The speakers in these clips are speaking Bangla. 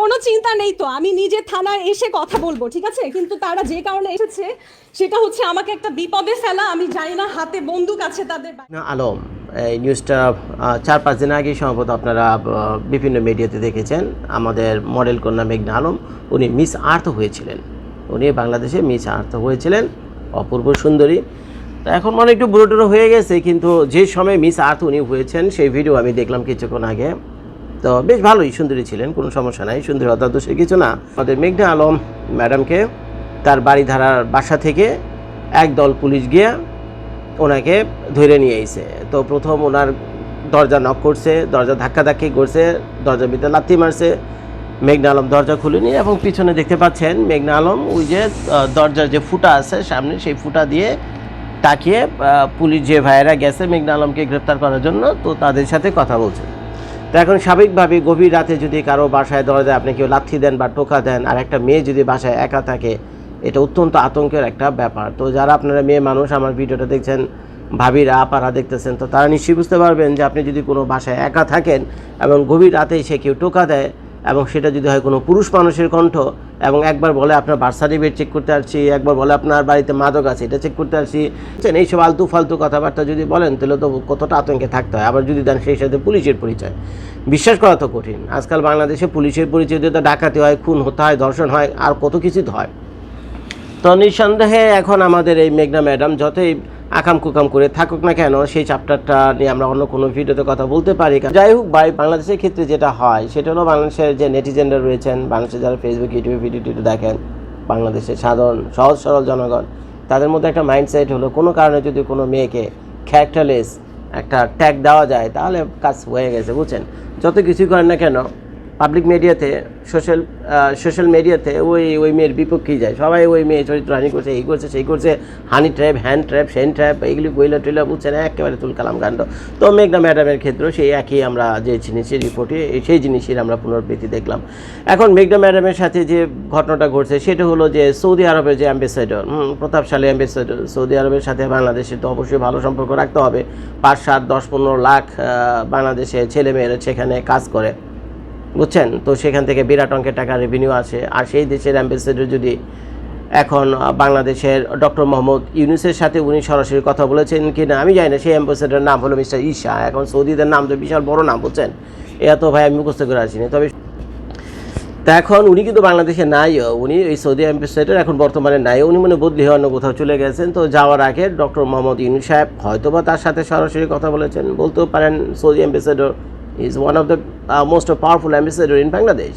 কোনো চিন্তা নেই তো, আমি নিজে থানায় এসে কথা বলব, ঠিক আছে? কিন্তু তারা যে কারণে এসেছে, সেটা হচ্ছে আমাকে একটা বিপদে ফেলা, আমি জানি না হাতে বন্দুক আছে তাদের আলম, এই নিউজটা চার, পাঁচ দিন আগেই সম্ভবত আপনারা বিভিন্ন মিডিয়াতে দেখেছেন। আমাদের মডেল কন্যা মেঘনা আলম, উনি মিস আর্থ হয়েছিলেন। উনি বাংলাদেশে মিস আর্থ হয়েছিলেন, অপূর্ব সুন্দরী। তো এখন মনে একটু বুড়ো হয়ে গেছে, কিন্তু যে সময় মিস আর্থ উনি হয়েছেন, সেই ভিডিও আমি দেখলাম কিছুক্ষণ আগে। তো বেশ ভালোই, সুন্দরী ছিলেন, কোনো সমস্যা নাই, সুন্দরী অত সে কিছু না। আমাদের মেঘনা আলম ম্যাডামকে তার বাড়ি ধারার বাসা থেকে একদল পুলিশ গিয়ে ওনাকে ধরে নিয়ে এসে তো প্রথম ওনার দরজা নক করছে, দরজা ধাক্কাধাক্কি করছে, দরজার ভিতরে লাথি মারছে। মেঘনা আলম দরজা খুলেনি এবং পিছনে দেখতে পাচ্ছেন মেঘনা আলম ওই যে দরজার যে ফুটা আছে সামনে, সেই ফুটা দিয়ে তাকিয়ে পুলিশ যে ভাইয়েরা গেছে, মেঘনা আলমকে গ্রেপ্তার করার জন্য, তো তাদের সাথে কথা বলছে। তো এখন স্বাভাবিকভাবে গভীর রাতে যদি কারও বাসায় দরজায় আপনি কেউ লাথি দেন বা টোকা দেন, আর একটা মেয়ে যদি বাসায় একা থাকে, এটা অত্যন্ত আতঙ্কের একটা ব্যাপার। তো যারা আপনারা মেয়ে মানুষ, আমার ভিডিওটা দেখছেন, ভাবিরা, আপারা দেখতেছেন, তো তারা নিশ্চয়ই বুঝতে পারবেন যে আপনি যদি কোনো বাসায় একা থাকেন এবং গভীর রাতেই সে কেউ টোকা দেয় এবং সেটা যদি হয় কোনো পুরুষ মানুষের কণ্ঠ এবং একবার বলে আপনার বার্থ সার্টিফিকেট চেক করতে আসছি একবার বলে আপনার বাড়িতে মাদক আছে এটা চেক করতে আসছি। বুঝছেন, এইসব আলতু ফালতু কথাবার্তা যদি বলেন তাহলে তো কতটা আতঙ্কে থাকতে হয়। আবার যদি দেন সেই সাথে পুলিশের পরিচয়। বিশ্বাস করা তো কঠিন। আজকাল বাংলাদেশে পুলিশের পরিচয় দিয়ে তো ডাকাতি হয় খুন হতে হয় ধর্ষণ হয় আর কত কিছু হয়। তো নিঃসন্দেহে এখন আমাদের এই মেঘনা ম্যাডাম যতই আকাম কুকাম করে থাকুক না কেন, সেই চ্যাপ্টারটা নিয়ে আমরা অন্য কোনো ভিডিওতে কথা বলতে পারি। যাই হোক, ভাই, বাংলাদেশের ক্ষেত্রে যেটা হয়, সেটা হলো বাংলাদেশের যে নেটিজেনরা রয়েছেন বাংলাদেশে যারা ফেসবুক ইউটিউবে ভিডিও টিডিও দেখেন, বাংলাদেশের সাধারণ, সহজ সরল জনগণ, তাদের মধ্যে একটা মাইন্ডসেট হলো, কোনো কারণে যদি কোনো মেয়েকে ক্যারেক্টারলেস একটা ট্যাগ দেওয়া যায়, তাহলে কাজ হয়ে গেছে, বুঝছেন? যত কিছুই করেন না কেন পাবলিক মিডিয়াতে সোশ্যাল সোশ্যাল মিডিয়াতে ওই ওই মেয়ের বিপক্ষেই যায়। সবাই ওই মেয়ে চরিত্র হানি করছে, এই করছে, সেই করছে, হানি ট্র্যাপ হ্যান্ড ট্র্যাপ সেন ট্র্যাপ এইগুলি বইলা টইলা বুঝছেন, একেবারে তুল কালাম কাণ্ড। তো মেঘনা ম্যাডামের ক্ষেত্রেও সেই একই আমরা যে জিনিসের রিপোর্টে সেই জিনিসের আমরা পুনরাবৃত্তি দেখলাম। এখন মেঘনা ম্যাডামের সাথে যে ঘটনাটা ঘটছে, সেটা হলো যে সৌদি আরবের যে অ্যাম্বাসেডর প্রতাপশালী অ্যাম্বাসেডর সৌদি আরবের সাথে বাংলাদেশের তো অবশ্যই ভালো সম্পর্ক রাখতে হবে। পাঁচ, সাত, দশ, পনেরো লাখ বাংলাদেশে ছেলেমেয়েরা সেখানে কাজ করে। বুঝছেন? তো সেখান থেকে বিরাট অঙ্কের টাকা রেভিনিউ আসে আর সেই দেশের অ্যাম্বাসেডর যদি এখন বাংলাদেশের ডক্টর মোহাম্মদ ইউনুসের সাথে উনি সরাসরি কথা বলেছেন কি না আমি জানি না, সেই অ্যাম্বাসেডার নাম হলো মিস্টার ঈশা। এখন সৌদিদের নাম তো বিশাল বড় নাম, বুঝছেন? এত ভাই আমি মুখস্থ করে আসিনি। তবে তা এখন উনি কিন্তু বাংলাদেশে নাই উনি এই সৌদি অ্যাম্বাসেডার এখন বর্তমানে নাই। উনি মনে বদলি হয়ে অন্য কোথাও চলে গেছেন। তো যাওয়ার আগে ডক্টর মোহাম্মদ ইউনুস সাহেব হয়তোবা তার সাথে সরাসরি কথা বলেছেন। বলতেও পারেন Saudi ambassador is one of the most powerful ambassador in Bangladesh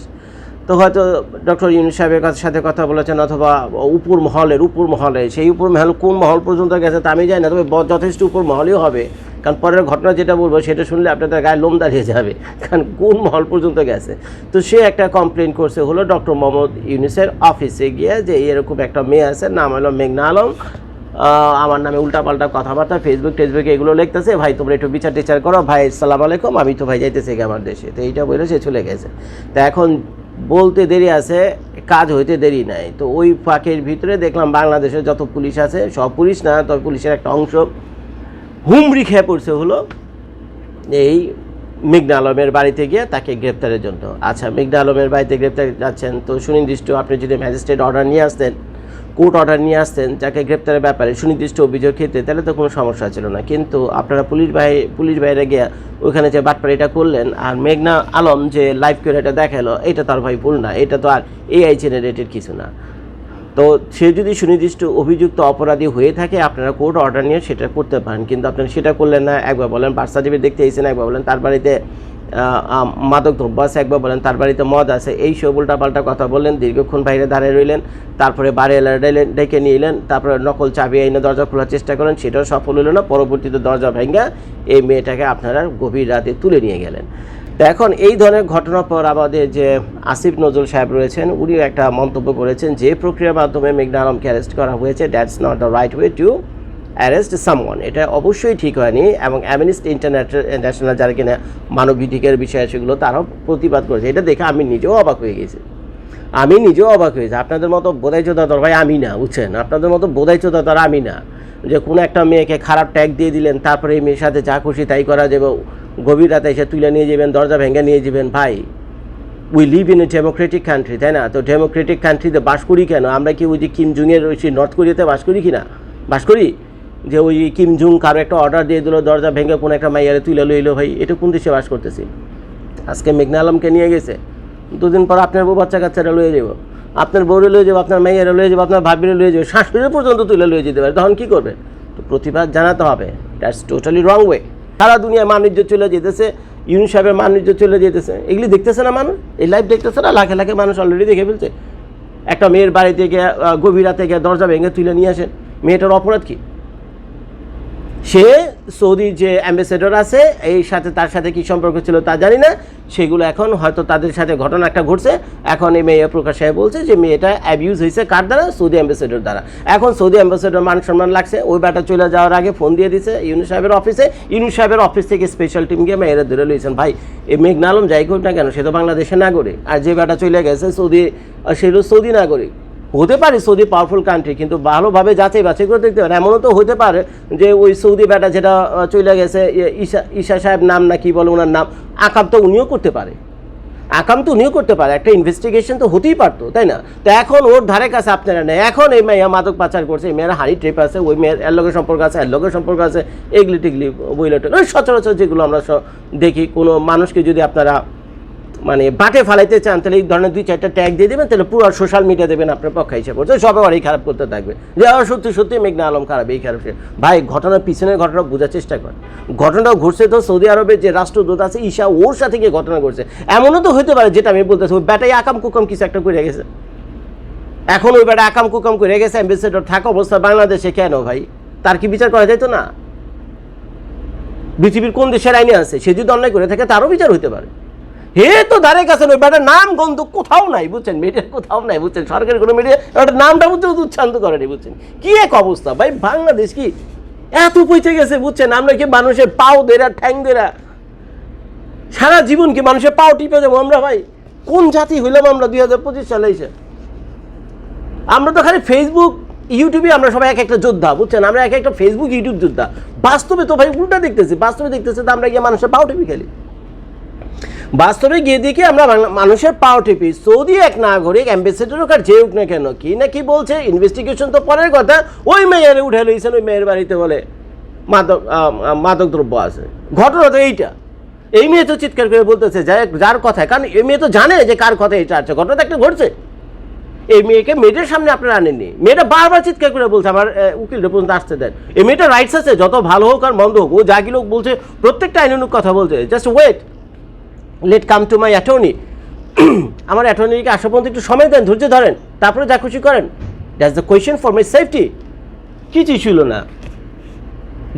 তো হয়তো ডক্টর ইউনুস সাহেবের সাথে কথা বলেছেন অথবা উপর মহলের, উপর মহলে, সেই উপর মহল কোন মহল পর্যন্ত গেছে তা আমি জানি না, তবে যথেষ্ট উপর মহলেও হবে। কারণ পরের ঘটনা যেটা বলব, সেটা শুনলে আপনাদের গায়ে লোম দাঁড়িয়ে যাবে, কারণ কোন মহল পর্যন্ত গেছে। তো সে একটা কমপ্লেন করছে, হলো ডক্টর মোহাম্মদ ইউনুসের অফিসে গিয়ে যে এরকম একটা মেয়ে আছে, নাম হলো মেঘনা আলম। আমার নামে উল্টাপাল্টা কথাবার্তা ফেসবুক টেসবুকে এগুলো লিখতেছে। ভাই, তোমরা একটু বিচার টিচার করো। ভাই সালাম আলাইকুম। আমি তো ভাই যাইতেছি আমার দেশে। তো এইটা বলে সে চলে গেছে। তো এখন বলতে দেরি আছে, কাজ হইতে দেরি নাই। তো ওই ফাঁকের ভিতরে দেখলাম বাংলাদেশের যত পুলিশ আছে, সব পুলিশ না, তবে পুলিশের একটা অংশ হুমড়ি খেয়ে পড়ছে হলো এই মেঘনা আলমের বাড়িতে গিয়ে তাকে গ্রেপ্তারের জন্য। আচ্ছা মেঘনা আলমের বাড়িতে গ্রেপ্তার যাচ্ছেন। তো সুনির্দিষ্ট আপনি যদি ম্যাজিস্ট্রেট অর্ডার নিয়ে আসতেন কোর্ট অর্ডার নিয়ে আসতেন যাকে গ্রেপ্তারের ব্যাপারে সুনির্দিষ্ট অভিযোগ ক্ষেত্রে তাহলে তো কোনো সমস্যা ছিল না। কিন্তু আপনারা পুলিশ বাহি, পুলিশ বাইরে গিয়ে ওইখানে যে বাটপাড়িটা করলেন, আর মেঘনা আলম যে লাইভ করে এটা দেখাল, এটা তার ভাই ভুল না, এটা তো আর এআই জেনারেটেড কিছু না। তো সে যদি সুনির্দিষ্ট অভিযুক্ত অপরাধী হয়ে থাকে, আপনারা কোর্ট অর্ডার নিয়ে সেটা করতে পারেন, কিন্তু আপনারা সেটা করলেন না, একবার বলেন বার্থ সার্টিফিকেট দেখতে এসেছেন, একবার বলেন তার বাড়িতে মাদক দ্রব্য আছে, একবার বলেন, তার বাড়িতে মদ আছে, এই সব উল্টাপাল্টা কথা বললেন, দীর্ঘক্ষণ বাইরে দাঁড়িয়ে রইলেন, তারপরে বাড়ি এলা ডেকে নিয়ে এলেন, তারপরে নকল চাবি এনে দরজা খোলার চেষ্টা করেন, সেটাও সফল হলো না, পরবর্তীতে দরজা ভেঙে এই মেয়েটাকে আপনারা গভীর রাতে তুলে নিয়ে গেলেন। এখন এই ধরনের ঘটনার পর আমাদের যে আসিফ নজরুল সাহেব রয়েছেন, উনিও একটা মন্তব্য করেছেন, যে প্রক্রিয়ার মাধ্যমে মেঘনা আলমকে অ্যারেস্ট করা হয়েছে that's not the right way to arrest someone এটা অবশ্যই ঠিক হয়নি এবং অ্যামিনিস্ট ইন্টারন্যাশনাল যারা কিনা মানবাধিকার বিষয় সেগুলো তারাও প্রতিবাদ করেছে। এটা দেখে আমি নিজেও অবাক হয়ে গেছি। আমি নিজেও অবাক হয়েছি আপনাদের মতো বোধাই চোদাতর ভাই আমি না, বুঝছেন? আপনাদের মতো বোধাই চোদাতর আমি না। যে কোনো একটা মেয়েকে খারাপ ট্যাগ দিয়ে দিলেন, তারপরে এই মেয়ের সাথে যা খুশি তাই করা যাবে, গভীর রাতে এসে তুলে নিয়ে যাবেন, দরজা ভেঙে নিয়ে যাবেন, ভাই। We live in a democratic country তাই না? তো ডেমোক্রেটিক কান্ট্রিতে বাস করি কেন? আমরা কি ওই যে কিম জুংয়ের ওই নর্থ কোরিয়াতে বাস করি কি না বাস করি? যে ওই কিম জুং কারও একটা অর্ডার দিয়ে দিল, দরজা ভেঙে কোনো একটা মাইয়ারে তুলে লইলো ভাই, এটা কোন দেশে বাস করতেছি? আজকে মেঘনা আলমকে নিয়ে গেছে, দুদিন পর আপনার বউ বাচ্চা কাচ্চারা লয়ে যাব আপনার বউরে লয়ে যাব আপনার মেয়েরা লয়ে যাব আপনার ভাবিরে লয়ে যাব শাশুড়ি পর্যন্ত তুলে লয়ে যেতে পারে, তখন কী করবে? তো প্রতিবাদ জানাতে হবে দ্যাটস টোটালি রং ওয়ে সারা দুনিয়ায় বাণিজ্য চলে যেতেছে, ইউন সাহেবের বাণিজ্য চলে যেতেছে, এগুলি দেখতেছে না মানুষ? এই লাইভ দেখতেছে না? লাখে লাখে মানুষ অলরেডি দেখে ফেলছে। একটা মেয়ের বাড়িতে গিয়ে গভীর রাতে গিয়ে দরজা ভেঙে তুলে নিয়ে আসেন। মেয়েটার অপরাধ কী? সে সৌদির যে অ্যাম্বাসেডর আছে এই সাথে তার সাথে কি সম্পর্ক ছিল তা জানি না। সেগুলো এখন হয়তো তাদের সাথে ঘটনা একটা ঘটছে। এখন এই মেয়ে প্রকাশ সাহেব বলছে যে মেয়েটা অ্যাবিউজ হয়েছে কার দ্বারা? সৌদি অ্যাম্বাসেডর দ্বারা। এখন সৌদি অ্যাম্বাসেডর মান সম্মান লাগছে। ওই ব্যাটা চলে যাওয়ার আগে ফোন দিয়ে দিছে ইউনু সাহেবের অফিসে ইউনু সাহেবের অফিস থেকে স্পেশাল টিম গিয়ে মেয়েরা ধরে লইছেন ভাই এই মেঘনা আলম যাই করুক না কেন সে তো বাংলাদেশের নাগরিক। আর যে ব্যাটা চলে গেছে সৌদি আহ, সে সৌদি নাগরিক। হতে পারে সৌদি পাওয়ারফুল কান্ট্রি কিন্তু ভালোভাবে যাচাই বাছাই করে দেখতে পারে এমনও তো হতে পারে যে ওই সৌদি বেটা যেটা চলে গেছে ইয়ে, ঈশা ঈশা সাহেব নাম না কি বলে ওনার নাম আকাম তো উনিও করতে পারে। আকাম তো উনিও করতে পারে। একটা ইনভেস্টিগেশন তো হতেই পারতো তাই না? তো এখন ওর ধারে কাছে আপনারা নেই। এখন এই মেয়ে মাদক পাচার করছে এই মেয়েরা হানি ট্রিপ আছে ওই মেয়ের এর লোকের সম্পর্ক আছে এর লোকের সম্পর্ক আছে এগলি টিগলি বইলটে ওই সচরাচর যেগুলো আমরা দেখি কোনো মানুষকে যদি আপনারা মানে বাটে ফালাইতে চান তাহলে এই ধরনের দুই চারটা ট্যাগ দিয়ে দেবেন তাহলে পুরো সোশ্যাল মিডিয়া দেবেন আপনার পক্ষে হিসাব করছে। সবাই আরই খারাপ করতে থাকবে। যে আহ, সত্যি সত্যি মেঘনা আলম খারাপ এই খারাপ ভাই ঘটনার পিছনের ঘটনা বোঝার চেষ্টা করেন ঘটনাটা ঘটছে তো সৌদি আরবের যে রাষ্ট্রদূত আছে ঈশা ওর সাথে গিয়ে ঘটনা ঘটছে। এমনও তো হতে পারে যেটা আমি বলতেছি ওই ব্যাটাই আকাম কুকাম কিছু একটা করে গেছে। এখন ওই ব্যাটা আকাম কুকাম করে গেছে অ্যাম্বাসেডর থাকা অবস্থা বাংলাদেশে কেন ভাই? তার কি বিচার করা যেত না? পৃথিবীর কোন দেশের আইনে আছে? সে যদি অন্যায় করে থাকে তারও বিচার হতে পারে। হে তো ধারে কাছে নয়, ব্যাটার নাম গন্ধ কোথাও নাই, বুঝছেন? মিডিয়ার কোথাও নাই, বুঝছেন? সরকারি কোনো মিডিয়া একটা নামটা বুঝতে উচ্ছান্ত করেনি, বুঝছেন? কি এক অবস্থা? ভাই, বাংলাদেশ কি এত পৌঁছে গেছে, বুঝছেন? আমরা কি মানুষের পাও দেরা, ঠ্যাং দেরা? সারা জীবন কি মানুষের পাও টিপে দেবো আমরা, ভাই? কোন জাতি হইলাম আমরা দুই হাজার পঁচিশ সালে এসে? আমরা তো খালি ফেসবুক ইউটিউবে আমরা সবাই এক একটা যোদ্ধা, বুঝছেন? আমরা এক একটা ফেসবুক ইউটিউব যোদ্ধা। বাস্তবে তো ভাই উল্টা দেখতেছি, বাস্তবে দেখতেছি তো আমরা গিয়ে মানুষের পাও টিপি খেলি। বাস্তবে গিয়ে দেখি আমরা মানুষের পাও টিপি। সৌদি এক নাগরিক অ্যাম্বাসেডার হোক আর যে হোক না কেন কি না কি বলছে ইনভেস্টিগেশন তো পরের কথা ওই মেয়ের উঠে লইছেন ওই মেয়ের বাড়িতে বলে। মাদক মাদক দ্রব্য আছে। ঘটনা তো এইটা। এই মেয়ে তো চিৎকার করে বলতেছে যার কথায় কারণ এই মেয়ে তো জানে যে কার কথা এটা আছে ঘটনা একটা ঘটছে। এই মেয়েকে মেয়েটার সামনে আপনারা আনেননি। মেয়েটা বারবার চিৎকার করে বলছে আমার আহ, উকিলটা পর্যন্ত আসতে দেন। এই মেয়েটা রাইটস আছে যত ভালো হোক আর মন্দ হোক ও যা কি লোক বলছে প্রত্যেকটা আইনানুক কথা বলছে just wait let come to my attorney আমার অ্যাটর্নিকে আসা পর্যন্ত একটু সময় দেন, ধৈর্য ধরেন, তারপরে যা খুশি করেন। That's the question for my safety কিছুই ছিল না।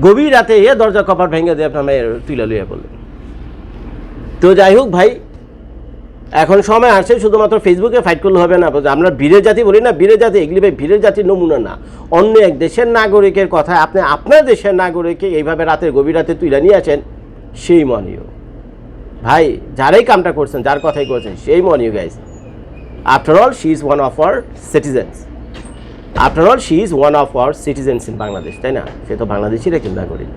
গভীর রাতে এ দরজা কপার ভেঙে দিয়ে আপনার তুলে লইয়া বললেন তো যাই হোক ভাই, এখন সময় আসছে, শুধুমাত্র ফেসবুকে ফাইট করলে হবে না আমরা বীরের জাতি বলি না, বীরের জাতি, এগুলি ভাই বীরের জাতির নমুনা না। অন্য এক দেশের নাগরিকের কথা, আপনি আপনার দেশের নাগরিককে এইভাবে রাতের গভীর রাতে তুলে নিয়ে আসেন, সেই মনীয় ভাই, যারাই কামটা করছেন, যার কথাই করছেন, সেই মন you guys after all she is one of our citizens after all she is one of our citizens in Bangladesh তাই না? সে তো বাংলাদেশেরই চিন্তা নাগরিক